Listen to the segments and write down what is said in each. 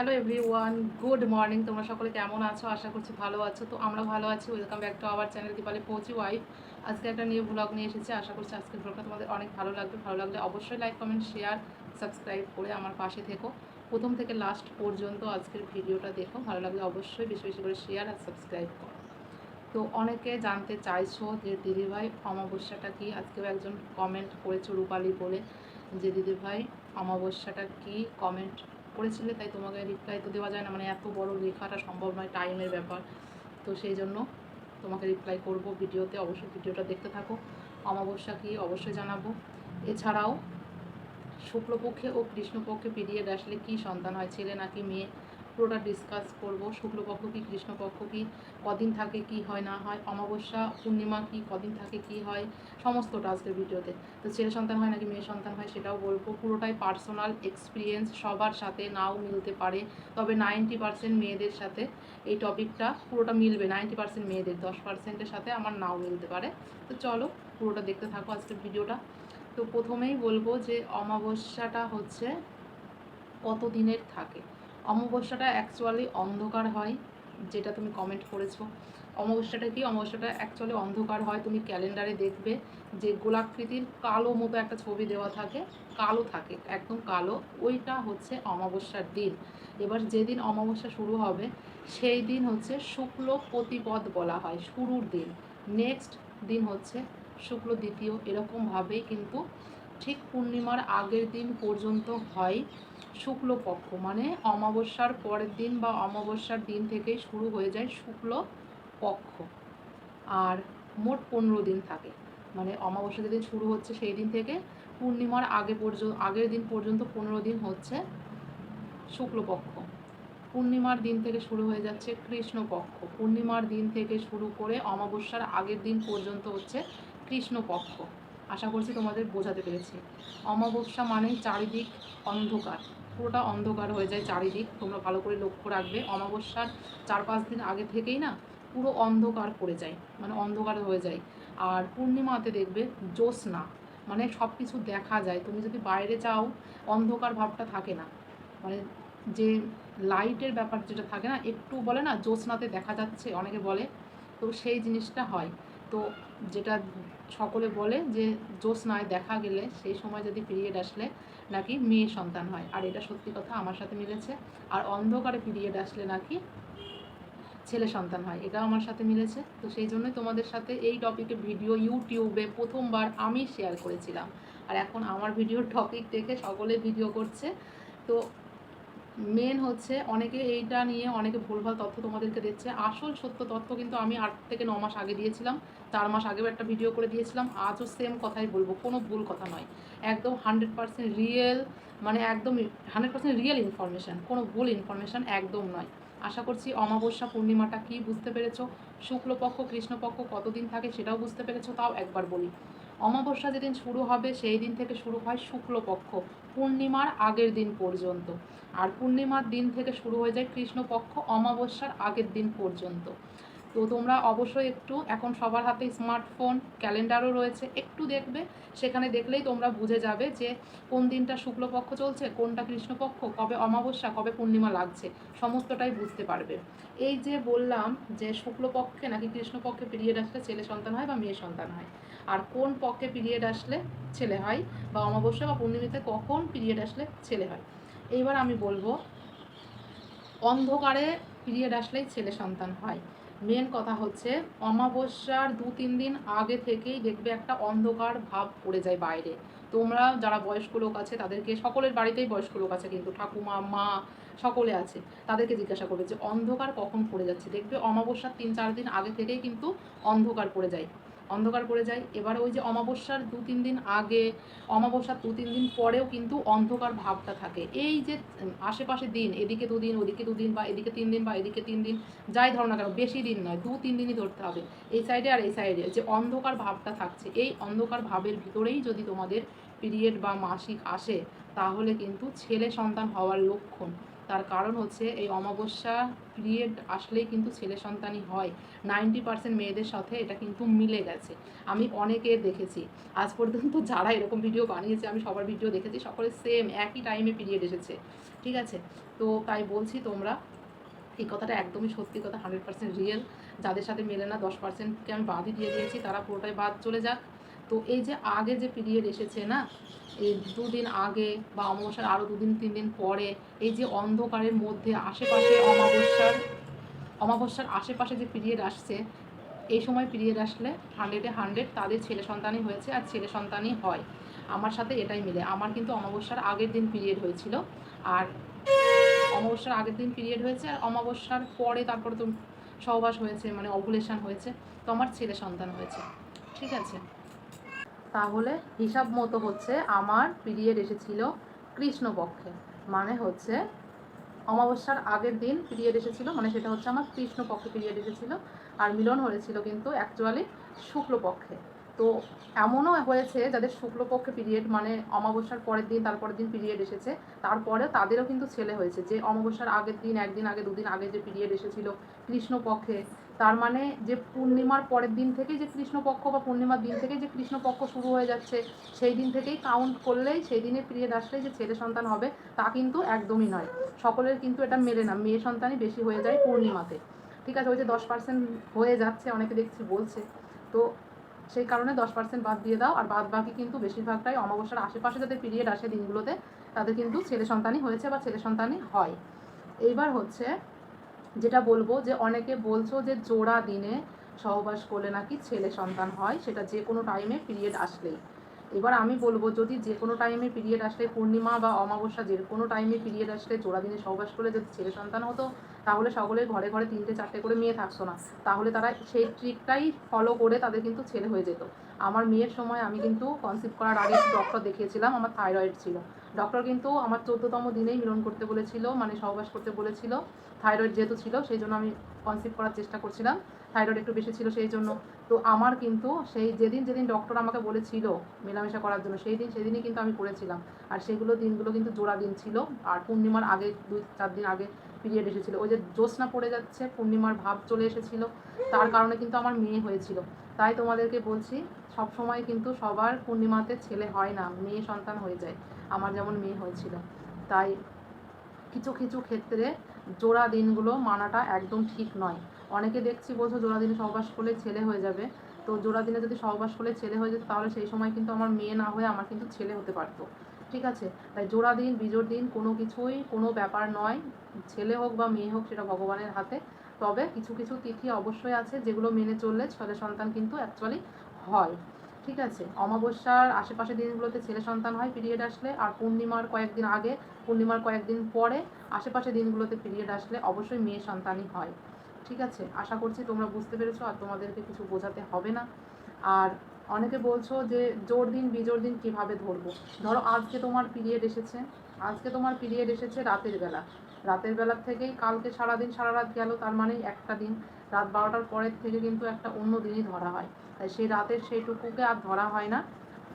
Hello everyone good morning তোমরা সকলে কেমন আছো? আশা করছি ভালো আছো। তো আমরা ভালো আছি। Welcome back to our channel Dipali পৌঁছি ওয়াইফ আজকে একটা নিউ ব্লগ নিয়ে এসেছি। আশা করছি আজকের ব্লগটা তোমাদের অনেক ভালো লাগবে। ভালো লাগলে অবশ্যই লাইক কমেন্ট শেয়ার সাবস্ক্রাইব করে আমার পাশে থেকো। প্রথম থেকে লাস্ট পর্যন্ত আজকের ভিডিওটা দেখো। ভালো লাগলে অবশ্যই বেশি বেশি করে শেয়ার আর সাবস্ক্রাইব করো। তো অনেকে জানতে চাইছো যে দিদিভাই অমাবস্যাটা কি? আজকেও একজন কমেন্ট করেছ রূপালি বলে যে, দিদিভাই, অমাবস্যাটা কি? কমেন্ট করেছিলে, তাই তোমাকে রিপ্লাই তো দেওয়া যায় না। মানে এত বড় লেখাটা সম্ভব নয় টাইমের ব্যাপার। তো সেই জন্য তোমাকে রিপ্লাই করব ভিডিওতে। অবশ্যই ভিডিওটা দেখতে থাকো। অমাবস্যা কি অবশ্যই জানাব। এছাড়াও শুক্লপক্ষে ও কৃষ্ণপক্ষে পেরিয়ে আসলে কি সন্তান হয়, ছেলে নাকি মেয়ে? পুরোটা ডিসকাস করব। শুক্লপক্ষ কি, কৃষ্ণপক্ষ কি, কদিন থাকে কি হয়, না হয়, অমাবস্যা, পূর্ণিমা কি, কদিন থাকে কি হয়, সমস্তটা আজকের ভিডিওতে। তো ছেলে সন্তান হয় নাকি মেয়ে সন্তান হয় সেটাও বলব। পুরোটাই পার্সোনাল এক্সপিরিয়েন্স সবার সাথে নাও মিলতে পারে। তবে নাইনটি পার্সেন্ট মেয়েদের সাথে এই টপিকটা পুরোটা মিলবে। নাইনটি পার্সেন্ট মেয়েদের, দশ পার্সেন্টের সাথে আমার নাও মিলতে পারে। তো চলো পুরোটা দেখতে থাকো আজকের ভিডিওটা। তো প্রথমেই বলব যে অমাবস্যাটা হচ্ছে কত দিনের থাকে? অমাবস্যাটা অ্যাকচুয়ালি অন্ধকার হয়, যেটা তুমি কমেন্ট করেছ। অমাবস্যাটা কি? অমাবস্যাটা অ্যাকচুয়ালি অন্ধকার হয়, তুমি ক্যালেন্ডারে দেখবে যে গোলাকৃতির কালো মতো একটা ছবি দেওয়া থাকে, কালো থাকে, একদম কালো। ওইটা হচ্ছে অমাবস্যার দিন। এবার যেদিন অমাবস্যা শুরু হবে, সেই দিন হচ্ছে শুক্ল প্রতিপদ বলা হয়, শুরুর দিন। নেক্সট দিন হচ্ছে শুক্ল দ্বিতীয়, এরকমভাবেই কিন্তু ঠিক পূর্ণিমার আগের দিন পর্যন্ত হয় শুক্লপক্ষ। মানে অমাবস্যার পরের দিন বা অমাবস্যার দিন থেকেই শুরু হয়ে যায় শুক্ল পক্ষ আর মোট পনেরো দিন থাকে। মানে অমাবস্যা যেদিন শুরু হচ্ছে সেই দিন থেকে পূর্ণিমার আগে পর্যন্ত আগের দিন পর্যন্ত পনেরো দিন হচ্ছে শুক্লপক্ষ। পূর্ণিমার দিন থেকে শুরু হয়ে যাচ্ছে কৃষ্ণপক্ষ। পূর্ণিমার দিন থেকে শুরু করে অমাবস্যার আগের দিন পর্যন্ত হচ্ছে কৃষ্ণপক্ষ। আশা করছি তোমাদের বোঝাতে পেরেছি। অমাবস্যা মানেই চারিদিক অন্ধকার। পুরোটা অন্ধকার হয়ে যায় চারিদিক। তোমরা ভালো করে লক্ষ্য রাখবে, অমাবস্যার চার পাঁচ দিন আগে থেকেই না পুরো অন্ধকার পড়ে যায় মানে অন্ধকার হয়ে যায়। আর পূর্ণিমাতে দেখবে জ্যোৎস্না মানে সব কিছু দেখা যায়। তুমি যদি বাইরে যাও অন্ধকার ভাবটা থাকে না। মানে যে লাইটের ব্যাপার যেটা থাকে না, একটু বলে না, জ্যোৎস্নাতে দেখা যাচ্ছে, অনেকে বলে। তো সেই জিনিসটা হয়। তো যেটা সকলে বলে যে জ্যোৎস্নায় দেখা গেলে সেই সময় যদি পিরিয়ড আসলে নাকি মেয়ে সন্তান হয়। আর এটা সত্যি কথা, আমার সাথে মিলেছে। আর অন্ধকারে পিরিয়ড আসলে নাকি ছেলে সন্তান হয়, এটাও আমার সাথে মিলেছে। তো সেই জন্যই তোমাদের সাথে এই টপিকে ভিডিও ইউটিউবে প্রথমবার আমি শেয়ার করেছিলাম। আর এখন আমার ভিডিওর টপিক দেখে সকলে ভিডিও করছে। তো মেন হচ্ছে অনেকে এইটা নিয়ে অনেকে ভুলভাল তথ্য তোমাদেরকে দিচ্ছে। আসল সত্য তথ্য কিন্তু আমি আট থেকে ন মাস আগে দিয়েছিলাম। চার মাস আগেও একটা ভিডিও করে দিয়েছিলাম। আজও সেম কথাই বলব, কোনো ভুল কথা নয়। একদম হান্ড্রেড পার্সেন্ট রিয়েল মানে একদম হান্ড্রেড পার্সেন্ট রিয়েল ইনফরমেশান কোনো ভুল ইনফরমেশান একদম নয়। আশা করছি অমাবস্যা পূর্ণিমাটা কি বুঝতে পেরেছ? শুক্লপক্ষ, কৃষ্ণপক্ষ কতদিন থাকে সেটাও বুঝতে পেরেছ, তাও একবার বলি। অমাবস্যা যেদিন শুরু হবে, সেই দিন থেকে শুরু হয় শুক্লপক্ষ, পূর্ণিমার আগের দিন পর্যন্ত। আর পূর্ণিমার দিন থেকে শুরু হয়ে যায় কৃষ্ণপক্ষ, অমাবস্যার আগের দিন পর্যন্ত। তো তোমরা অবশ্যই একটু এখন সবার হাতে স্মার্টফোন, ক্যালেন্ডারও রয়েছে, একটু দেখবে। সেখানে দেখলেই তোমরা বুঝে যাবে যে কোন দিনটা শুক্লপক্ষ চলছে, কোনটা কৃষ্ণপক্ষ, কবে অমাবস্যা, কবে পূর্ণিমা লাগছে, সমস্তটাই বুঝতে পারবে। এই যে বললাম যে শুক্লপক্ষে নাকি কৃষ্ণপক্ষে পিরিয়ড আসলে ছেলে সন্তান হয় বা মেয়ে সন্তান হয় আর কোন পক্ষে পিরিয়ড আসলে ছেলে হয়? বা অমাবস্যা বা পূর্ণিমাতে কখন পিরিয়ড আসলে ছেলে হয়? এইবার আমি বলব, অন্ধকারে পিরিয়ড আসলেই ছেলে সন্তান হয়। মেন কথা হচ্ছে, অমাবস্যার দু তিন দিন আগে থেকেই দেখবে একটা অন্ধকার ভাব পড়ে যায় বাইরে। তোমরা যারা বয়স্ক লোক আছে, তাদেরকে সকলের বাড়িতেই বয়স্ক লোক আছে, কিন্তু ঠাকুমা, মা সকলে আছে, তাদেরকে জিজ্ঞাসা করবে যে অন্ধকার কখন পড়ে যাচ্ছে? দেখবে অমাবস্যার তিন চার দিন আগে থেকেই কিন্তু অন্ধকার পড়ে যায়। অন্ধকার পড়ে যায়। এবার ওই যে অমাবস্যার দু তিন দিন আগে, অমাবস্যার দু তিন দিন পরেও কিন্তু অন্ধকার ভাবটা থাকে। এই যে আশেপাশে দিন, এদিকে দুদিন ওদিকে দুদিন বা এদিকে তিন দিন বা এদিকে তিন দিন, যাই ধরো না কেন, বেশি দিন নয়, দু তিন দিনই ধরতে হবে। এই সাইডে আর এই সাইডে যে অন্ধকার ভাবটা থাকছে, এই অন্ধকার ভাবের ভিতরেই যদি তোমাদের পিরিয়ড বা মাসিক আসে, তাহলে কিন্তু ছেলে সন্তান হওয়ার লক্ষণ। তার কারণ হচ্ছে এই অমাবস্যা পিরিয়ড আসলেই কিন্তু ছেলে সন্তানই হয়। নাইনটি পার্সেন্ট মেয়েদের সাথে এটা কিন্তু মিলে গেছে। আমি অনেকের দেখেছি, আজ পর্যন্ত যারা এরকম ভিডিও বানিয়েছে, আমি সবার ভিডিও দেখেছি, সকলে সেম একই টাইমে পিরিয়ড এসেছে। ঠিক আছে? তো তাই বলছি তোমরা, এই কথাটা একদমই সত্যি কথা হান্ড্রেড পার্সেন্ট রিয়েল যাদের সাথে মেলে না, দশ পার্সেন্টকে আমি বাদই দিয়ে দিয়েছি, তারা পুরোটাই বাদ চলে যাক। তো এই যে আগে যে পিরিয়ড এসেছে না, এই দুদিন আগে বা অমাবস্যার আরও দুদিন তিন দিন পরে এই যে অন্ধকারের মধ্যে আশেপাশে অমাবস্যার অমাবস্যার আশেপাশে যে পিরিয়ড আসছে, এই সময় পিরিয়ড আসলে হান্ড্রেডে হান্ড্রেড তাদের ছেলে সন্তানই হয়েছে আর ছেলে সন্তানই হয়। আমার সাথে এটাই মিলে। আমার কিন্তু অমাবস্যার আগের দিন পিরিয়ড হয়েছিল আর অমাবস্যার আগের দিন পিরিয়ড হয়েছে আর অমাবস্যার পরে তারপরে তো সহবাস হয়েছে মানে অভুলেশন হয়েছে। তো আমার ছেলে সন্তান হয়েছে। ঠিক আছে? তাহলে হিসাব মতো হচ্ছে আমার পিরিয়ড এসেছিল কৃষ্ণপক্ষে। মানে হচ্ছে অমাবস্যার আগের দিন পিরিয়ড এসেছিল মানে সেটা হচ্ছে আমার কৃষ্ণপক্ষে পিরিয়ড এসেছিল। আর মিলন হয়েছিল কিন্তু অ্যাকচুয়ালি শুক্লপক্ষে। তো এমনও হয়েছে যাদের শুক্লপক্ষে পিরিয়ড মানে অমাবস্যার পরের দিন, তারপরের দিন পিরিয়ড এসেছে তারপরে তাদেরও কিন্তু ছেলে হয়েছে। যে অমাবস্যার আগের দিন, একদিন আগে, দুদিন আগে যে পিরিয়ড এসেছিল কৃষ্ণপক্ষে, তার মানে যে পূর্ণিমার পরের দিন থেকে যে কৃষ্ণপক্ষ বা পূর্ণিমার দিন থেকে যে কৃষ্ণপক্ষ শুরু হয়ে যাচ্ছে, সেই দিন থেকেই কাউন্ট করলেই, সেই দিনে পিরিয়ড আসলেই যে ছেলে সন্তান হবে, তা কিন্তু একদমই নয়। সকলের কিন্তু এটা মেলে না। মেয়ে সন্তানই বেশি হয়ে যায় পূর্ণিমাতে। ঠিক আছে, ওই যে দশ পার্সেন্ট হয়ে যাচ্ছে, অনেকে দেখছি বলছে। তো সেই কারণে দশ পার্সেন্ট বাদ দিয়ে দাও। আর বাদ বাকি কিন্তু বেশিরভাগটাই অমাবস্যার আশেপাশে যাদের পিরিয়ড আসে দিনগুলোতে, তাদের কিন্তু ছেলে সন্তানই হয়েছে বা ছেলে সন্তানই হয়। এইবার হচ্ছে যেটা বলব যে অনেকে বলছো যে জোড়া দিনে সহবাস করলে নাকি ছেলে সন্তান হয়, সেটা যে কোনো টাইমে পিরিয়ড আসলেই। এবার আমি বলব, যদি যে কোনো টাইমে পিরিয়ড আসলে পূর্ণিমা বা অমাবস্যা যে কোনো টাইমে পিরিয়ড আসলে জোড়া দিনে সহবাস করলে যদি ছেলে সন্তান হতো, তাহলে সকলের ঘরে ঘরে তিনটে চারটে করে মেয়ে থাকতো না। তাহলে তারা সেই ট্রিকটাই ফলো করে তাদের কিন্তু ছেলে হয়ে যেত। আমার মেয়ের সময় আমি কিন্তু কনসিভ করার আগে ডক্টর দেখিয়েছিলাম, আমার থাইরয়েড ছিল। ডক্টর কিন্তু আমার চোদ্দতম দিনেই মিলন করতে বলেছিল মানে সহবাস করতে বলেছিল থাইরয়েড যেহেতু ছিল, সেই জন্য আমি কনসিভ করার চেষ্টা করছিলাম। থাইরয়েড একটু বেশি ছিল সেই জন্য। তো আমার কিন্তু সেই যেদিন যেদিন ডক্টর আমাকে বলেছিল মেলামেশা করার জন্য, সেই দিন সেদিনই কিন্তু আমি করেছিলাম। আর সেগুলো দিনগুলো কিন্তু জোড়া দিন ছিল। আর পূর্ণিমার আগে, দুই চার দিন আগে পিরিয়ড এসেছিল। ওই যে জ্যোৎস্না পড়ে যাচ্ছে, পূর্ণিমার ভাব চলে এসেছিল। তার কারণে কিন্তু আমার মেয়ে হয়েছিল। তাই তোমাদেরকে বলছি সব সময় কিন্তু সবার পূর্ণিমাতে ছেলে হয় না, মেয়ে সন্তান হয়ে যায়। আমার যেমন মেয়ে হয়েছিল। তাই কিছু কিছু ক্ষেত্রে জোড়া দিনগুলো মানাটা একদম ঠিক নয়। অনেকে দেখছি বলছো জোড়া দিনে সহবাস করলে ছেলে হয়ে যাবে। তো জোড়া দিনে যদি সহবাস করলে ছেলে হয়ে যেত, তাহলে সেই সময় কিন্তু আমার মেয়ে না হয়ে আমার কিন্তু ছেলে হতে পারতো। ঠিক আছে? তাই জোড়া দিন বিজোড় দিন কোনো কিছুই, কোনো ব্যাপার নয়। ছেলে হোক বা মেয়ে হোক সেটা ভগবানের হাতে। তবে কিছু কিছু তিথি অবশ্যই আছে যেগুলো মেনে চললে ছেলে সন্তান কিন্তু অ্যাকচুয়ালি হয়। ঠিক আছে? অমাবস্যার আশেপাশে দিনগুলোতে ছেলে সন্তান হয় পিরিয়ড আসলে। আর পূর্ণিমার কয়েকদিন আগে, পূর্ণিমার কয়েকদিন পরে আশেপাশে দিনগুলোতে পিরিয়ড আসলে অবশ্যই মেয়ে সন্তানই হয়। ঠিক আছে? আশা করছি তোমরা বুঝতে পেরেছ আর তোমাদেরকে কিছু বোঝাতে হবে না। আর অনেকে বলছো যে, জোর দিন, বিজোর দিন কীভাবে ধরবো? ধরো আজকে তোমার পিরিয়ড এসেছে। আজকে তোমার পিরিয়ড এসেছে রাতের বেলা। রাতের বেলা থেকেই কালকে সারাদিন সারা রাত গেল, তার মানে একটা দিন। রাত বারোটার পরের থেকে কিন্তু একটা অন্য দিনই ধরা হয়। তাই সেই রাতের সেইটুকুকে আর ধরা হয় না।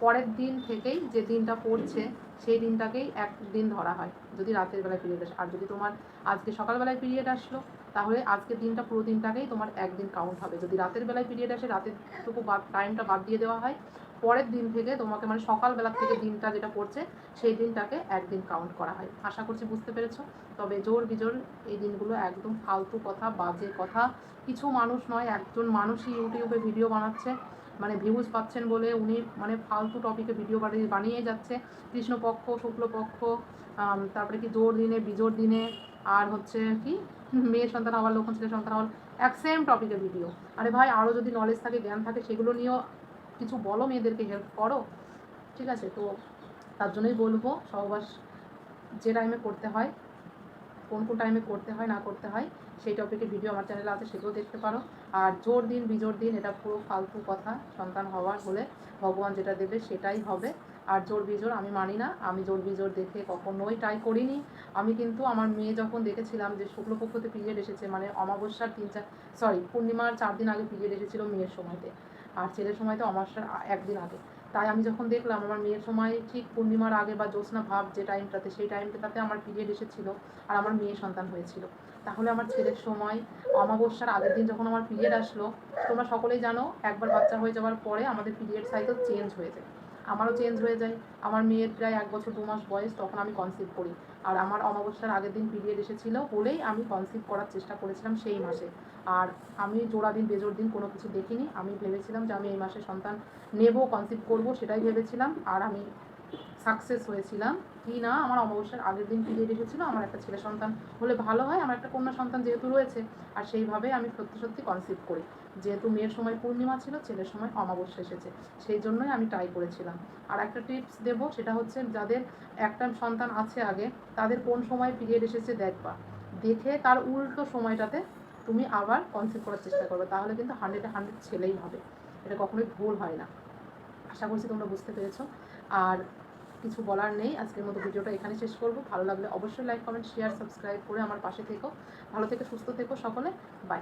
পরের দিন থেকেই যে দিনটা পড়ছে, সেই দিনটাকেই একদিন ধরা হয়, যদি রাতের বেলায় পিরিয়ড আসে। আর যদি তোমার আজকে সকালবেলায় পিরিয়ড আসলো তাহলে আজকের দিনটা পুরো দিনটাকেই তোমার একদিন কাউন্ট হবে। যদি রাতের বেলায় পিরিয়ড আসে, রাতের টুকু বাদ টাইমটা বাদ দিয়ে দেওয়া হয়, পরের দিন থেকে তোমাকে মানে সকালবেলা থেকে দিনটা যেটা পড়ছে, সেই দিনটাকে একদিন কাউন্ট করা হয়। আশা করছি বুঝতে পেরেছ? তবে জোর বিজোর এই দিনগুলো একদম ফালতু কথা, বাজে কথা। কিছু মানুষ নয়, একজন মানুষই ইউটিউবে ভিডিও বানাচ্ছে মানে ভিউজ পাচ্ছেন বলে উনি মানে ফালতু টপিকে ভিডিও বানিয়ে বানিয়ে যাচ্ছে। কৃষ্ণপক্ষ, শুক্লপক্ষ তারপরে কি জোর দিনে, বিজোর দিনে, আর হচ্ছে কি মেয়ে সন্তান হওয়ার লক্ষণ ছেলে সন্তান হওয়ার এক সেম টপিকের ভিডিও আরে ভাই আরও যদি নলেজ থাকে, জ্ঞান থাকে, সেগুলো নিয়েও কিছু বলো, মেয়েদেরকে হেল্প করো। ঠিক আছে? তো তার জন্যই বলব, সহবাস যে টাইমে করতে হয়, কোন কোন টাইমে করতে হয়, না করতে হয়, সেই টপিকের ভিডিও আমার চ্যানেলে আছে, সেগুলো দেখতে পারো। আর জোর দিন, বিজোর দিন, এটা পুরো ফালতু কথা, সন্তান হওয়ার হলে ভগবান যেটা দেবে, সেটাই হবে। আর জোর বিজোর আমি মানি না। আমি জোর বিজোর দেখে কখনোই ট্রাই করিনি। আমি কিন্তু আমার মেয়ে যখন দেখেছিলাম যে শুক্লপক্ষতে পিরিয়ড এসেছে মানে অমাবস্যার তিন চার সরি পূর্ণিমার চার দিন আগে পিরিয়ড এসেছিল মেয়ের সময়তে। আর ছেলের সময় তো অমাবস্যার একদিন আগে। তাই আমি যখন দেখলাম আমার মেয়ের সময় ঠিক পূর্ণিমার আগে বা জ্যোৎস্না ভাব যে টাইমটাতে সেই টাইমটাতে আমার পিরিয়ড এসেছিল আর আমার মেয়ে সন্তান হয়েছিল। তাহলে আমার ছেলের সময় অমাবস্যার আগের দিন যখন আমার পিরিয়ড আসলো, তোমরা সকলেই জানো একবার বাচ্চা হয়ে যাওয়ার পরে আমাদের পিরিয়ড সাইকেল চেঞ্জ হয়ে যায়। আমারও চেঞ্জ হয়ে যায়। আমার মেয়ের প্রায় এক বছর দু মাস বয়স, তখন আমি কনসিভ করি। আর আমার অমাবস্যার আগের দিন পিরিয়ড এসেছিল বলেই আমি কনসিভ করার চেষ্টা করেছিলাম সেই মাসে। আর আমি জোড়া দিন বেজোর দিন কোনো কিছু দেখিনি। আমি ভেবেছিলাম যে আমি এই মাসে সন্তান নেব কনসিভ করব সেটাই ভেবেছিলাম। আর আমি সাকসেস হয়েছিলাম কি না, আমার অমাবস্যার আগের দিন পিরিয়ড এসেছিল, আমার একটা ছেলে সন্তান হলে ভালো হয়, আমার একটা কন্যা সন্তান যেহেতু রয়েছে। আর সেইভাবে আমি সত্যি সত্যি কনসিভ করি। যেহেতু মেয়ের সময় পূর্ণিমা ছিল, ছেলের সময় অমাবস্যা এসেছে। সেই জন্যই আমি ট্রাই করেছিলাম। আর একটা টিপস দেবো, সেটা হচ্ছে যাদের একটা সন্তান আছে আগে, তাদের কোন সময় পিরিয়ড এসেছে দেখবা। দেখে তার উল্টো সময়টাতে তুমি আবার কনসেপ্ট করার চেষ্টা করবে। তাহলে কিন্তু হান্ড্রেডে হান্ড্রেড ছেলেই হবে। এটা কখনোই ভুল হয় না। আশা করছি তোমরা বুঝতে পেরেছ। আর কিছু বলার নেই, আজকের মতো ভিডিওটা এখানে শেষ করব। ভালো লাগলে অবশ্যই লাইক কমেন্ট শেয়ার সাবস্ক্রাইব করে আমার পাশে থেকো। ভালো থেকে সুস্থ থেকো সকলে। বাই